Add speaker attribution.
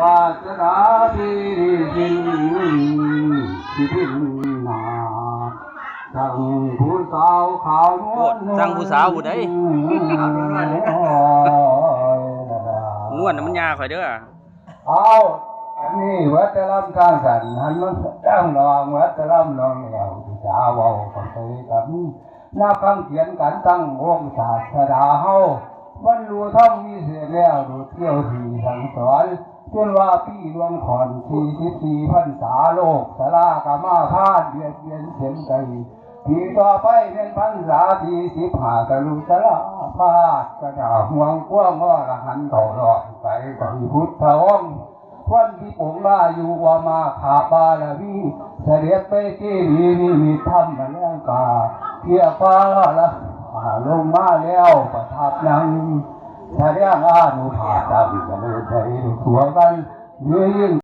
Speaker 1: วาสนาดีสินที่พินนาสั่งผู้สาวขาวนวล
Speaker 2: โอ้สั่งผู้สาวผู้ใดนวดน่ะมันยาข่อยเด้อ
Speaker 1: เอาอันนี้วัดจะลำกลางสันหันมันตั้งนองวัดจะลำนองเหล่าที่จะเว้ากันไปกันหน้าคำเขียนกันตั้งวงศาสดาเฮาวันรู้ท่องมีเสียแล้วดูเที่ยวที่สังสอน จนว่าพี่ดวงขอนที่สิบสี่พันษาโลกสลากามาพาดเบียดเบียนเข็นไกปีต่อไปเป็นพันษาที่สิบห้ากะลุสลาพาดกระดาห่วงกว้างว่าละหันเขาหลอกไปกับพุทธองค์วันที่ผมว่าอยู่ว่ามาขาบาลวีเสด็จไปที่นี่นี่มีธรรมมาแล้วกาเทียฟ้าละอ่าลงมาแล้วประทับยัง แสดงอานุ